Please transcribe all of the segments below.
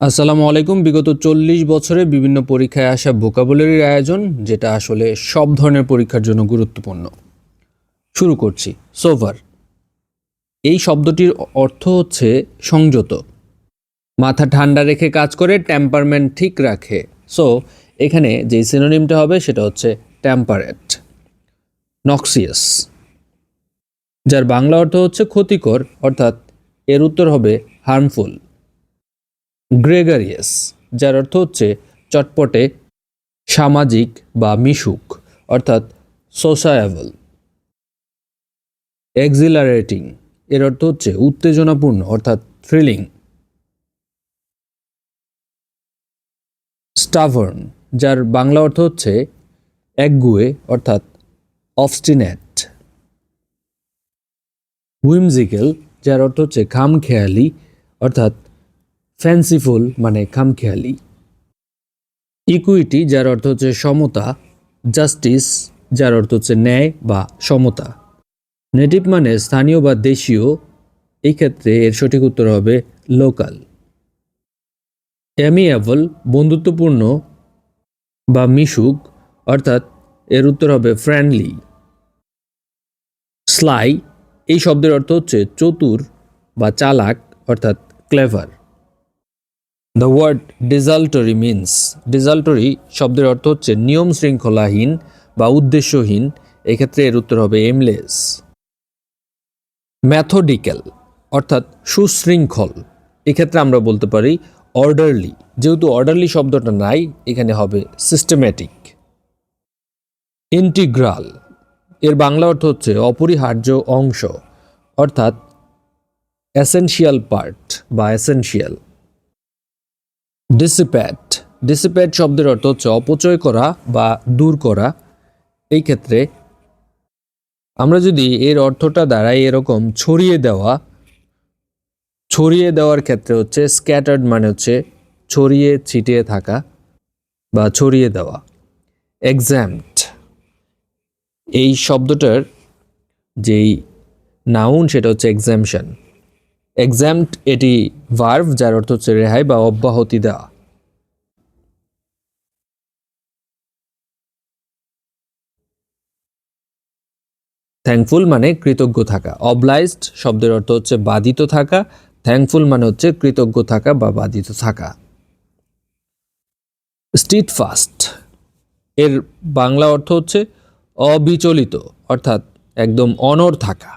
আসসালামু আলাইকুম। বিগত চল্লিশ বছরে বিভিন্ন পরীক্ষায় আসা ভোকাবুলারির আয়োজন, যেটা আসলে সব ধরনের পরীক্ষার জন্য গুরুত্বপূর্ণ। শুরু করছি। সোভার এই শব্দটির অর্থ হচ্ছে সংযত। মাথা ঠান্ডা রেখে কাজ করে টেম্পারমেন্ট ঠিক রাখে। সো এখানে যে সিনোনিমটা হবে, সেটা হচ্ছে টেম্পারেট নক্সিয়াস যার বাংলা অর্থ হচ্ছে ক্ষতিকর, অর্থাৎ এর উত্তর হবে হার্মফুল গ্রেগারিয়াস, যার অর্থ হচ্ছে চটপটে, সামাজিক বা মিশুক, অর্থাৎ সোসায়াবল এক্সিলারেটিং এর অর্থ হচ্ছে উত্তেজনাপূর্ণ, অর্থাৎ থ্রিলিং স্টাভার্ন যার বাংলা অর্থ হচ্ছে একগুয়ে, অর্থাৎ অবস্টিনেট হুইমজিক্যাল যার অর্থ হচ্ছে খামখেয়ালি, অর্থাৎ ফ্যান্সিফুল মানে খামখেয়ালি। ইকুইটি যার অর্থ হচ্ছে সমতা। জাস্টিস যার অর্থ হচ্ছে ন্যায় বা সমতা। নেটিভ মানে স্থানীয় বা দেশীয়। এই ক্ষেত্রে এর সঠিক উত্তর হবে লোকাল অ্যামিয়াবল বন্ধুত্বপূর্ণ বা মিশুক, অর্থাৎ এর উত্তর হবে ফ্রেন্ডলি স্লাই এই শব্দের অর্থ হচ্ছে চতুর বা চালাক, অর্থাৎ clever the word desultory means desultory শব্দের অর্থ হচ্ছে নিয়ম শৃঙ্খলাহীন বা উদ্দেশ্যহীন। এক্ষেত্রে এর উত্তর হবে এমলেস ম্যাথোডিক্যাল অর্থাৎ সুশৃঙ্খল। এক্ষেত্রে আমরা বলতে পারি অর্ডারলি যেহেতু অর্ডারলি শব্দটা নাই, এখানে হবে সিস্টেম্যাটিক ইন্টিগ্রাল এর বাংলা অর্থ হচ্ছে অপরিহার্য অংশ, অর্থাৎ এসেনশিয়াল পার্ট বা এসেনশিয়াল ডিসিপ্যাট ডিসিপ্যাট শব্দের অর্থ হচ্ছে অপচয় করা বা দূর করা। এই ক্ষেত্রে আমরা যদি এর অর্থটা দ্বারাই এরকম ছড়িয়ে দেওয়া, ছড়িয়ে দেওয়ার ক্ষেত্রে হচ্ছে স্ক্যাটার্ড মানে হচ্ছে ছড়িয়ে ছিটিয়ে থাকা বা ছড়িয়ে দেওয়া। এক্সামড এই শব্দটার যেই নাউন সেটা হচ্ছে এক্সামশন এক্সামড এটি ভার্ভ যার অর্থ হচ্ছে রেহাই বা অব্যাহতি দেওয়া। থ্যাঙ্কফুল মানে কৃতজ্ঞ থাকা। অবলাইজড শব্দের অর্থ হচ্ছে বাধিত থাকা। থ্যাঙ্কফুল মানে হচ্ছে কৃতজ্ঞ থাকা বা বাধিত থাকা। স্ট্রিট ফাস্ট এর বাংলা অর্থ হচ্ছে অবিচলিত, অর্থাৎ একদম অনর থাকা।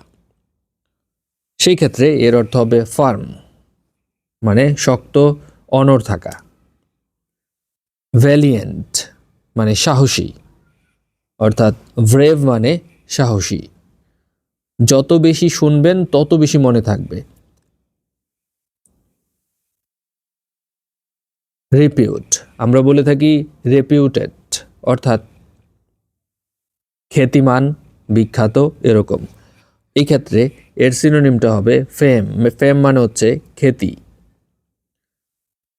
সেই ক্ষেত্রে এর অর্থ হবে ফার্ম মানে শক্ত অনর থাকা। ভ্যালিয়েন্ট মানে সাহসী, অর্থাৎ ব্রেভ মানে সাহসী। যত বেশি শুনবেন, তত বেশি মনে থাকবে। রিপিউট আমরা বলে থাকি রেপিউটেড অর্থাৎ খ্যাতিমান, বিখ্যাত, এরকম। এই ক্ষেত্রে এর সিনোনিমটা হবে ফেম ফেম মানে হচ্ছে খ্যাতি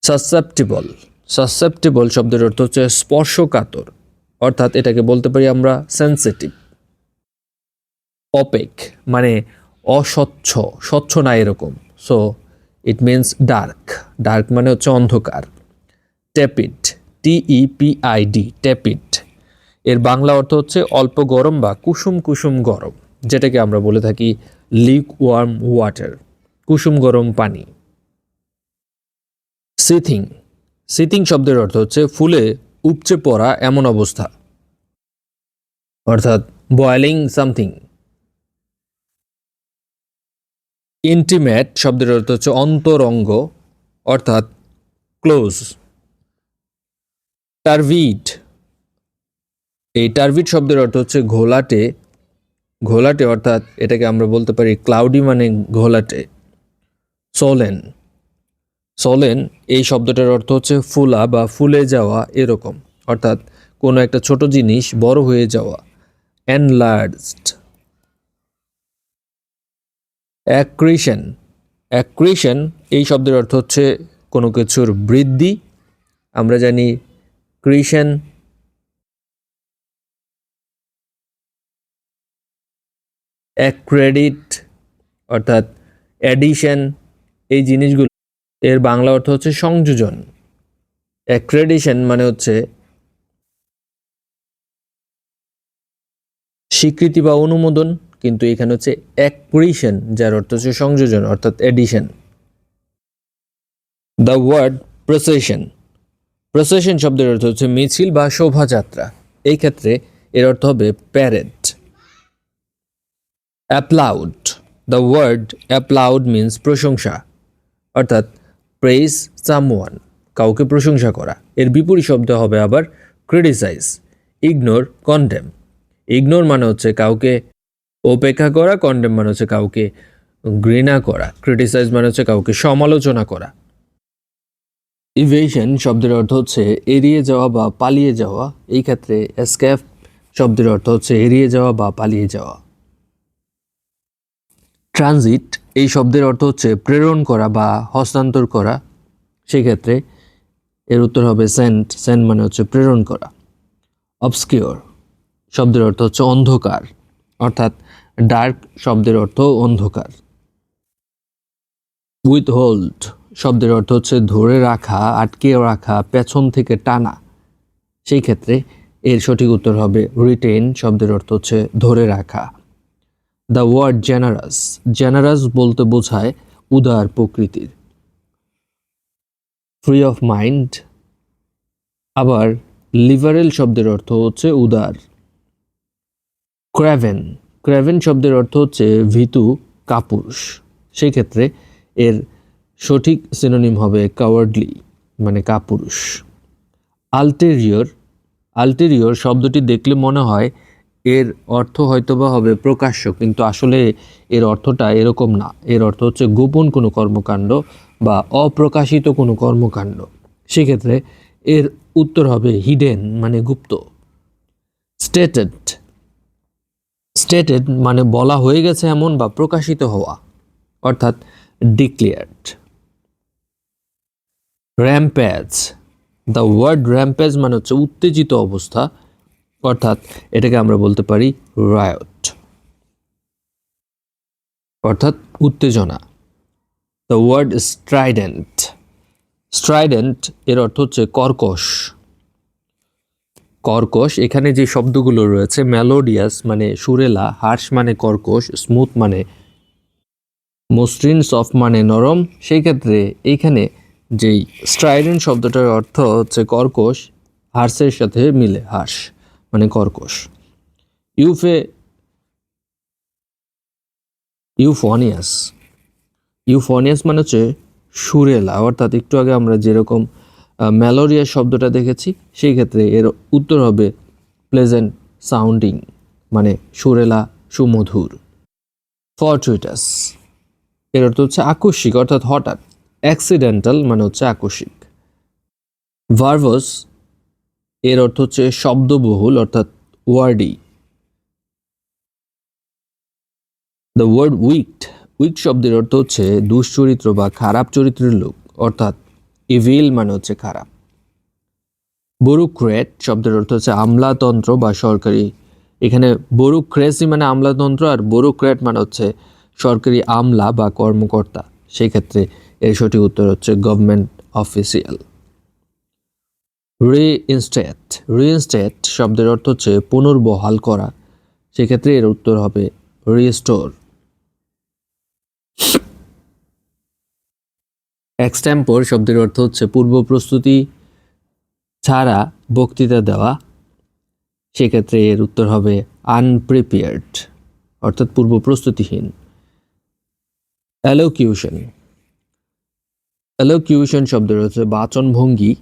সাসেপ্টিবল সাসেপ্টিবল শব্দের অর্থ হচ্ছে স্পর্শকাতর, অর্থাৎ এটাকে বলতে পারি আমরা সেন্সিটিভ অপেক মানে অস্বচ্ছ, স্বচ্ছ না এরকম। So it means dark dark মানে হচ্ছে অন্ধকার। ট্যাপিড টিই পিআইডি ট্যাপিড এর বাংলা অর্থ হচ্ছে অল্প গরম বা কুসুম কুসুম গরম। যেটাকে আমরা বলে থাকি লিক ওয়ার্ম ওয়াটার কুসুম গরম পানি। সিথিং সিথিং শব্দের অর্থ হচ্ছে ফুলে উপচে পড়া এমন অবস্থা। অর্থাৎ বয়েলিং সামথিং ইন্টিমেট শব্দের অর্থ হচ্ছে অন্তরঙ্গ, অর্থাৎ ক্লোজ টার্ভিট এই টার্ভিট শব্দের অর্থ হচ্ছে ঘোলাটে ঘোলাটে, অর্থাৎ এটাকে আমরা বলতে পারি ক্লাউডি মানে ঘোলাটে। সোলেন সোলেন এই শব্দটার অর্থ হচ্ছে ফুলা বা ফুলে যাওয়া এরকম, অর্থাৎ কোনো একটা ছোট জিনিস বড় হয়ে যাওয়া এনলার্জড অ্যাক্রিশন অ্যাক্রিশন এই শব্দের অর্থ হচ্ছে কোনো কিছুর বৃদ্ধি। আমরা জানি ক্রিশন অ্যাক্রেডিট অর্থাৎ অ্যাডিশন এই জিনিসগুলো, এর বাংলা অর্থ হচ্ছে সংযোজন। অ্যাক্রেডিশন মানে হচ্ছে স্বীকৃতি বা অনুমোদন, কিন্তু এখানে হচ্ছে অ্যাক্রিশন যার অর্থ হচ্ছে সংযোজন, অর্থাৎ addition the word procession procession শব্দের অর্থ হচ্ছে মিছিল বা শোভাযাত্রা। এই ক্ষেত্রে এর অর্থ হবে parade applaud the word applaud means প্রশংসা। অর্থাৎ প্রেইজ সামওয়ান কাউকে প্রশংসা করা। এর বিপরীত শব্দ হবে আবার ক্রিটিসাইজ ইগনোর কন্ডেম ইগনোর মানে হচ্ছে কাউকে উপেক্ষা করা কন্ডেম মানে হচ্ছে কাউকে ঘৃণা করা। ক্রিটিসাইজ মানে হচ্ছে কাউকে সমালোচনা করা। ইভেশন শব্দের অর্থ হচ্ছে এড়িয়ে যাওয়া বা পালিয়ে যাওয়া। এই ক্ষেত্রে এসক্যাপ শব্দের অর্থ হচ্ছে এড়িয়ে যাওয়া বা পালিয়ে যাওয়া। ট্রানজিট, এই শব্দের অর্থ হচ্ছে প্রেরণ করা বা হস্তান্তর করা। সেই ক্ষেত্রে এর উত্তর হবে সেন্ট সেন্ট মানে হচ্ছে প্রেরণ করা। অবস্কিওর শব্দের অর্থ হচ্ছে অন্ধকার, অর্থাৎ ডার্ক শব্দের অর্থ অন্ধকার। উইথ হোল্ড শব্দের অর্থ হচ্ছে ধরে রাখা, আটকে রাখা, পেছন থেকে টানা। সেই ক্ষেত্রে এর সঠিক উত্তর হবে রিটেন শব্দের অর্থ হচ্ছে ধরে রাখা। The word generous. জেনারাস বলতে বোঝায় উদার প্রকৃতির। ফ্রি অফ মাইন্ড আবার লিবারেল শব্দের অর্থ হচ্ছে উদার। ক্র্যাভেন ক্র্যাভেন শব্দের অর্থ হচ্ছে ভিতু, কাপুরুষ। সেই ক্ষেত্রে এর সঠিক সিনোনিম হবে কাওয়ার্ডলি মানে কাপুরুষ। আলটেরিয়র আলটেরিয়র শব্দটি দেখলে মনে হয় এর অর্থ হয়তোবা হবে প্রকাশ্য, কিন্তু আসলে এর অর্থটা এরকম না। এর অর্থ হচ্ছে গোপন কোনো কর্মকাণ্ড বা অপ্রকাশিত কোনো কর্মকাণ্ড। সেক্ষেত্রে এর উত্তর হবে হিডেন মানে গুপ্ত। স্টেটেড স্টেটেড মানে বলা হয়ে গেছে এমন বা প্রকাশিত হওয়া, অর্থাৎ declared rampage the word rampage মানে হচ্ছে উত্তেজিত অবস্থা অর্থাৎ এটাকে আমরা বলতে পারি রায়ট অর্থাৎ উত্তেজনা। দ্য ওয়ার্ড স্ট্রাইডেন্ট স্ট্রাইডেন্ট এর অর্থ হচ্ছে কর্কশ। কর্কশ, এখানে যে শব্দগুলো রয়েছে মেলোডিয়াস মানে সুরেলা হার্স মানে কর্কশ স্মুথ মানে মসৃণ সফট মানে নরম, সেই ক্ষেত্রে এইখানে যেই স্ট্রাইডেন্ট শব্দটার অর্থ হচ্ছে কর্কশ হার্সের সাথে মিলে হার্স মানে কর্কশ। ইউফে ইউফোনিয়াস ইউফোনিয়াস মানে হচ্ছে সুরেলা, অর্থাৎ একটু আগে আমরা যেরকম ম্যালোরিয়া শব্দটা দেখেছি, সেই ক্ষেত্রে এর উত্তর হবে প্লেজেন্ট সাউন্ডিং মানে সুরেলা, সুমধুর। ফরচুইটাস এর অর্থ হচ্ছে আকস্মিক, অর্থাৎ হঠাৎ। অ্যাক্সিডেন্টাল মানে হচ্ছে আকস্মিক। ভার্ভস এর অর্থ হচ্ছে শব্দবহুল, অর্থাৎ wordy. The word wicked wick শব্দের অর্থ হচ্ছে দুশ্চরিত্র বা খারাপ চরিত্রের লোক, অর্থাৎ ইভিল মানে হচ্ছে খারাপ। বরুক্রেট শব্দের অর্থ হচ্ছে আমলাতন্ত্র বা সরকারি, এখানে বরুক্রেসি মানে আমলাতন্ত্র আর বরুক্রেট মানে হচ্ছে সরকারি আমলা বা কর্মকর্তা। সেই ক্ষেত্রে এর সঠিক উত্তর হচ্ছে গভর্নমেন্ট অফিসিয়াল রিইনস্টেট রিইনস্টেট শব্দের অর্থ হচ্ছে পুনর্বহাল করা। সেক্ষেত্রে এর উত্তর হবে রিস্টোর এক্সট্যাম্পর শব্দের অর্থ হচ্ছে পূর্ব প্রস্তুতি ছাড়া বক্তৃতা দেওয়া। সেক্ষেত্রে এর উত্তর হবে আনপ্রিপেয়ার্ড অর্থাৎ পূর্ব প্রস্তুতিহীন। অ্যালোকিউশন অ্যালোকিউশন শব্দের হচ্ছে বাচন ভঙ্গি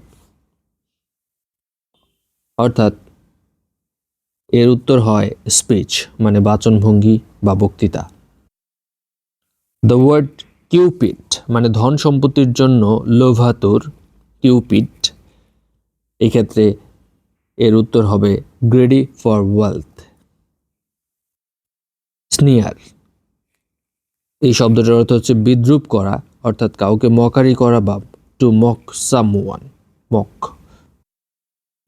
অর্থাৎ এর উত্তর হয় স্পিচ মানে বাচন ভঙ্গি বা বক্তৃতা। দ্য ওয়ার্ড কিউপিড মানে ধন সম্পত্তির জন্য লোভাতুর কিউপিড এক্ষেত্রে এর উত্তর হবে গ্রেডি ফর ওয়েলথ স্নিয়ার এই শব্দটার অর্থ হচ্ছে বিদ্রুপ করা, অর্থাৎ কাউকে মকারি করা বা to mock someone mock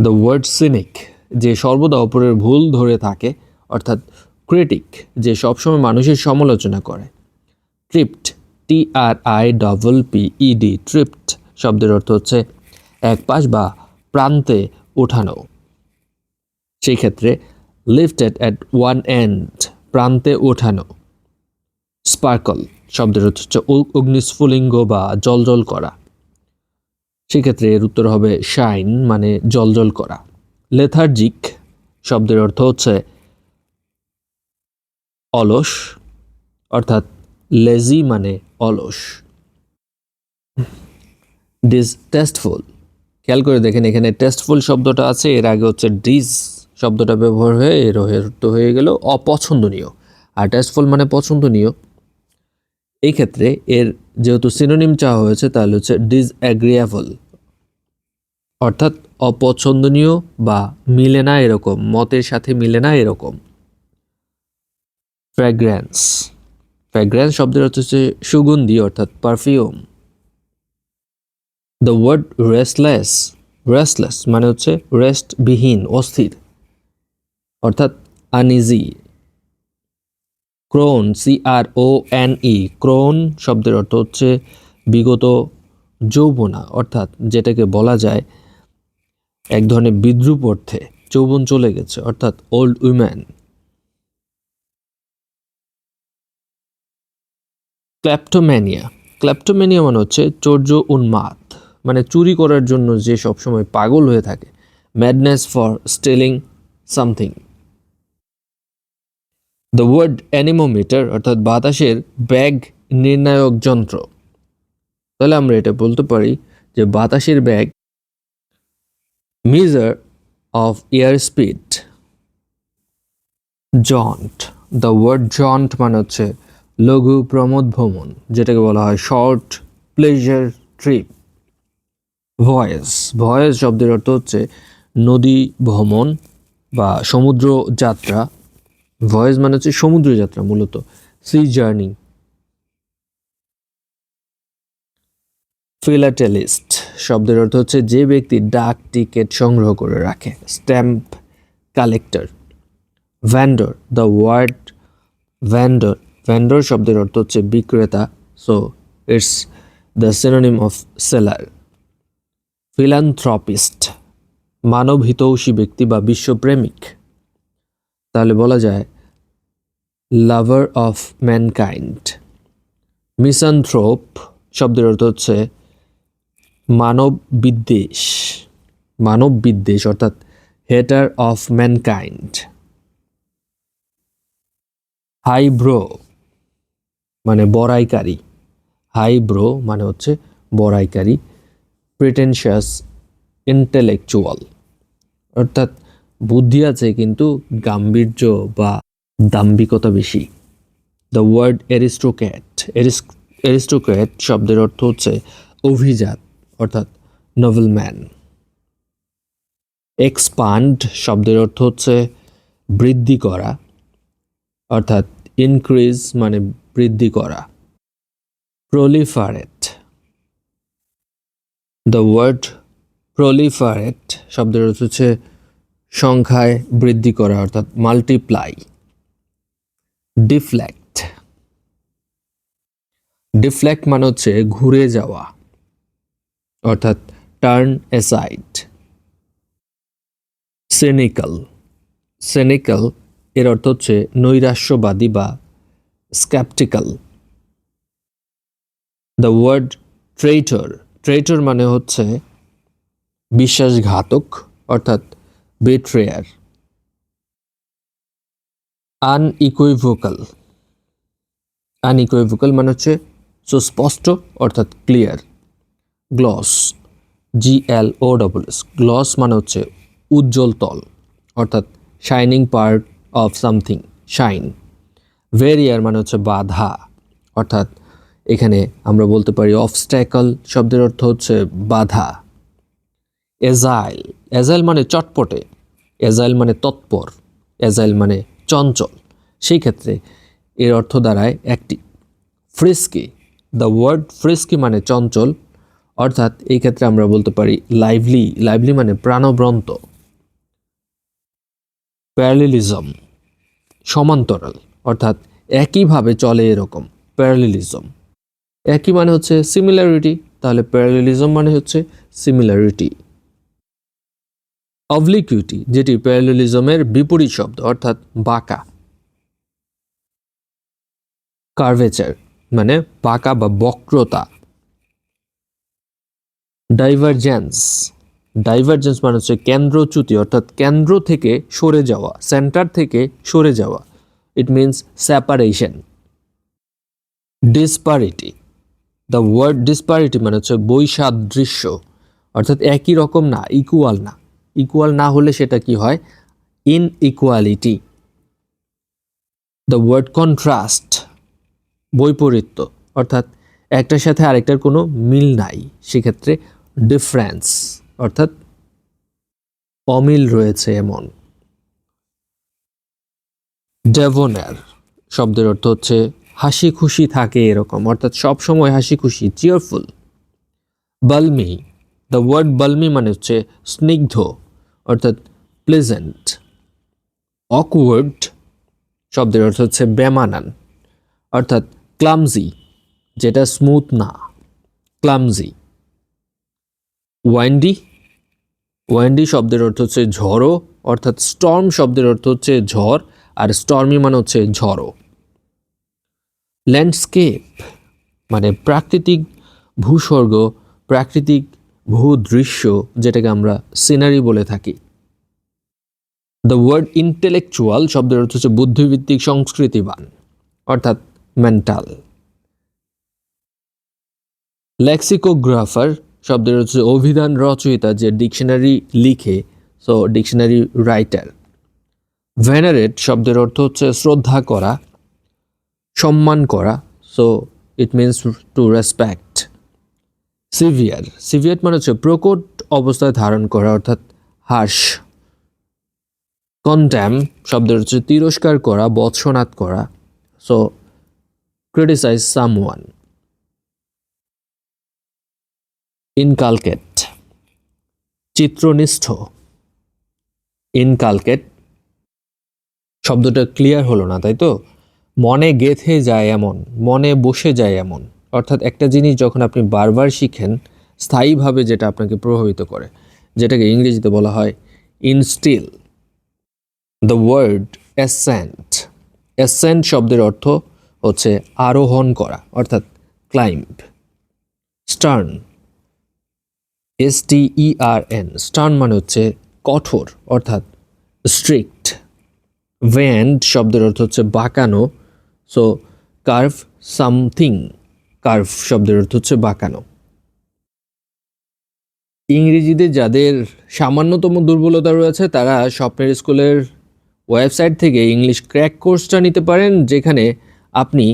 the word cynic যে সর্বদা অপরের ভুল ধরে থাকে, অর্থাৎ ক্রিটিক যে সবসময় মানুষের সমালোচনা করে। Tripped T R I double P E D tripped শব্দের অর্থ হচ্ছে এক পাশ বা প্রান্তে ওঠানো। সেই ক্ষেত্রে লিফটেড অ্যাট ওয়ান এন্ড প্রান্তে ওঠানো। স্পার্কল শব্দের অর্থ হচ্ছে অগ্নিস্ফুলিঙ্গ বা জলজল করা। সেক্ষেত্রে এর উত্তর হবে শাইন মানে জলজল করা। লেথার্জিক শব্দের অর্থ হচ্ছে অলস, অর্থাৎ লেজি মানে অলস। ডিস টেস্টফুল খেয়াল করে দেখেন এখানে টেস্টফুল শব্দটা আছে, এর আগে হচ্ছে ডিস শব্দটা ব্যবহার হয়ে এর অর্থ হয়ে গেল অপছন্দনীয়। আর টেস্টফুল মানে পছন্দনীয়। এই ক্ষেত্রে এর যেহেতু সিনোনিম চাওয়া হয়েছে, তাহলে হচ্ছে ডিসঅ্যাগ্রিয়েবল অর্থাৎ অপছন্দনীয় বা মিলে না এরকম, মতের সাথে মিলে না এরকম। ফ্র্যাগ্রেন্স ফ্র্যাগ্রেন্স শব্দের অর্থ হচ্ছে সুগন্ধি, অর্থাৎ perfume the word restless restless মানে হচ্ছে রেস্টবিহীন অস্থির। অর্থাৎ uneasy crone C R O N E crone শব্দের অর্থ হচ্ছে বিগত যৌবনা, অর্থাৎ যেটাকে বলা যায় এক ধরনের বিদ্রুপ অর্থে, যৌবন চলে গেছে, অর্থাৎ ওল্ড উইম্যান ক্ল্যাপ্টোম্যানিয়া ক্ল্যাপ্টোম্যানিয়া মানে হচ্ছে চৌর্য উন্মাদ মানে চুরি করার জন্য যে সবসময় পাগল হয়ে থাকে madness for stealing something the word anemometer অর্থাৎ বাতাসের ব্যাগ নির্ণায়ক যন্ত্র। তাহলে আমরা এটা বলতে পারি যে বাতাসের bag measure of air speed jaunt the word jaunt মানে হচ্ছে লঘু প্রমোদ ভ্রমণ, যেটাকে বলা হয় short pleasure trip voyage voyage শব্দের অর্থ হচ্ছে নদী ভ্রমণ বা সমুদ্র যাত্রা। ভয়েস মানে হচ্ছে সমুদ্র যাত্রা মূলত সি জার্নি ফিলাটেলিস্ট শব্দের অর্থ হচ্ছে যে ব্যক্তি ডাক, টিকিট সংগ্রহ করে রাখে stamp collector vendor the word vendor vendor শব্দের অর্থ হচ্ছে বিক্রেতা so it's the synonym of seller philanthropist মানব হিতৌষী ব্যক্তি বা বিশ্বপ্রেমিক। তাহলে বলা যায় লাভার অফ ম্যানকাইন্ড মিসানথ্রোপ শব্দের অর্থ হচ্ছে মানব বিদ্বেষ মানব বিদ্বেষ, অর্থাৎ হেটার অফ ম্যানকাইন্ড হাইব্রো মানে বড়াইকারী। হাইব্রো মানে হচ্ছে বড়াইকারী প্রিটেনশিয়াস ইন্টেলেকচুয়াল অর্থাৎ বুদ্ধি আছে, কিন্তু গাম্ভীর্য বা দাম্ভিকতা বেশি। দ্য ওয়ার্ড এরিস্টোক্যাট এরিস্টোক্যাট শব্দের অর্থ হচ্ছে অভিজাত, অর্থাৎ নভেল ম্যান এক্সপান্ড শব্দের অর্থ হচ্ছে বৃদ্ধি করা, অর্থাৎ ইনক্রিজ মানে বৃদ্ধি করা। প্রলিফারেট দ্য ওয়ার্ড প্রলিফারেট শব্দের অর্থ হচ্ছে সংখ্যায় বৃদ্ধি করা, অর্থাৎ মাল্টিপ্লাই ডিফ্লেক্ট ডিফ্লেক্ট মানে হচ্ছে ঘুরে যাওয়া, অর্থাৎ টার্ন এসাইড সেনিক্যাল সেনিক্যাল এর অর্থ হচ্ছে নৈরাশ্যবাদী বা sceptical the word traitor traitor মানে হচ্ছে বিশ্বাসঘাতক, অর্থাৎ বেট্রেয়ার আনইকুইভোকাল আনইকুইভোকাল মানে হচ্ছে সুস্পষ্ট অর্থাৎ clear gloss G L O double S gloss মানে হচ্ছে উজ্জ্বল তল, অর্থাৎ shining part of something shine barrier মানে হচ্ছে বাধা, অর্থাৎ এখানে আমরা বলতে পারি অবস্ট্যাকল শব্দের অর্থ হচ্ছে বাধা এজাইল এজাইল মানে চটপটে এজাইল মানে তৎপর, এজাইল মানে চঞ্চল। সেই ক্ষেত্রে এর অর্থ দাঁড়ায় একটি। ফ্রিস্কি, দ্য ওয়ার্ড ফ্রিস্কি মানে চঞ্চল, অর্থাৎ এই ক্ষেত্রে আমরা বলতে পারি লাইভলি। লাইভলি মানে প্রাণব্রন্ত প্যারালিলিজম, সমান্তরাল, অর্থাৎ একইভাবে চলে এরকম, প্যারালিলিজম। একই মানে হচ্ছে সিমিলারিটি, তাহলে প্যারালেলিজম মানে হচ্ছে সিমিলারিটি। অবলিকুইটি, যেটি প্যারালেলিজমের বিপরীত শব্দ, অর্থাৎ বাঁকা। কার্ভেচার মানে বাঁকা বা বক্রতা। ডাইভারজেন্স ডাইভারজেন্স মানে হচ্ছে কেন্দ্রচ্যুতি, অর্থাৎ কেন্দ্র থেকে সরে যাওয়া, সেন্টার থেকে সরে যাওয়া। It means separation disparity the word disparity মানে হচ্ছে বৈসাদৃশ্য, অর্থাৎ একই রকম না ইকুয়াল না। ইকুয়াল না হলে সেটা কি হয়? In equality the word contrast বৈপরীত্য। অর্থাৎ একটার সাথে আরেকটার কোনো মিল নাই। সেক্ষেত্রে ডিফারেন্স অর্থাৎ অমিল রয়েছে এমন। ডেভোনার শব্দের অর্থ হচ্ছে হাসি খুশি থাকে এরকম। অর্থাৎ সব সময় হাসি খুশি cheerful balmy the word balmy মানে হচ্ছে স্নিগ্ধ, অর্থাৎ প্লেজেন্ট অকওয়ার্ড শব্দের অর্থ হচ্ছে বেমানান, অর্থাৎ ক্লামজি যেটা স্মুথ না ক্লামজি ওয়াইন্ডি ওয়াইন্ডি শব্দের অর্থ হচ্ছে ঝড়ো, অর্থাৎ স্টর্ম শব্দের অর্থ হচ্ছে ঝড়, আর স্টর্মি মানে হচ্ছে ঝড়ো. ল্যান্ডস্কেপ মানে প্রাকৃতিক ভূস্বর্গ, প্রাকৃতিক ভূদৃশ্য যেটাকে আমরা সিনারি বলে থাকি। দ্য ওয়ার্ড ইন্টেলেকচুয়াল শব্দের অর্থ হচ্ছে বুদ্ধিভিত্তিক সংস্কৃতিবান, অর্থাৎ মেন্টাল লেক্সিকোগ্রাফার শব্দের হচ্ছে অভিধান রচয়িতা যে ডিকশনারি লিখে সো ডিকশনারি রাইটার। ভেনারেট শব্দের অর্থ হচ্ছে শ্রদ্ধা করা, সম্মান করা so it means to respect severe. Severe মানে হচ্ছে প্রকট অবস্থায় ধারণ করা, অর্থাৎ হার্শ কন্ট্যাম শব্দের হচ্ছে তিরস্কার করা বৎসনাত করা। সো ক্রিটিসাইজ সামওয়ান ইনকালকেট চিত্রনিষ্ঠ ইনকালকেট শব্দটা ক্লিয়ার হলো না, তাই তো? মনে গেথে যায় এমন, মনে বসে যায় এমন। অর্থাৎ একটা জিনিস যখন আপনি বারবার শিখেন, স্থায়ীভাবে যেটা আপনাকে প্রভাবিত করে, যেটাকে ইংরেজিতে বলা হয় instil the word ascent ascent শব্দের অর্থ হচ্ছে আরোহণ করা, অর্থাৎ climb stern S T E R N stern মানে হচ্ছে কঠোর, অর্থাৎ স্ট্রিক্ট ভ্যান্ড শব্দের অর্থ হচ্ছে বাঁকানো সো কার্ভ সামথিং কার্ভ শব্দের অর্থ হচ্ছে বাঁকানো। ইংরেজিতে যাদের সামান্যতম দুর্বলতা রয়েছে, তারা স্বপ্নের স্কুলের ওয়েবসাইট থেকে ইংলিশ ক্র্যাক কোর্সটা নিতে পারেন, যেখানে আপনি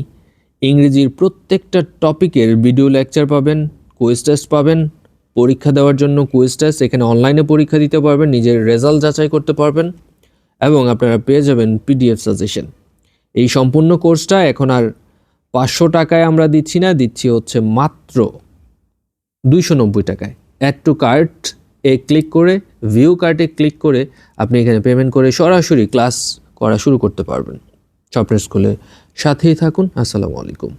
ইংরেজির প্রত্যেকটা টপিকের ভিডিও লেকচার পাবেন, কুইজ টেস্ট পাবেন, পরীক্ষা দেওয়ার জন্য কুইজ টেস্ট, এখানে অনলাইনে পরীক্ষা দিতে পারবেন, নিজের রেজাল্ট যাচাই করতে পারবেন এবং আপনারা পেয়ে যাবেন পিডিএফ সাজেশন। এই সম্পূর্ণ কোর্সটা এখন আর পাঁচশো টাকায় আমরা দিচ্ছি না, দিচ্ছি হচ্ছে মাত্র দুইশো নব্বই টাকায়। অ্যাড টু কার্ট এ ক্লিক করে ভিউ কার্টে ক্লিক করে আপনি এখানে পেমেন্ট করে সরাসরি ক্লাস করা শুরু করতে পারবেন। স্বপ্নের স্কুলে সাথেই থাকুন। আসসালামু আলাইকুম।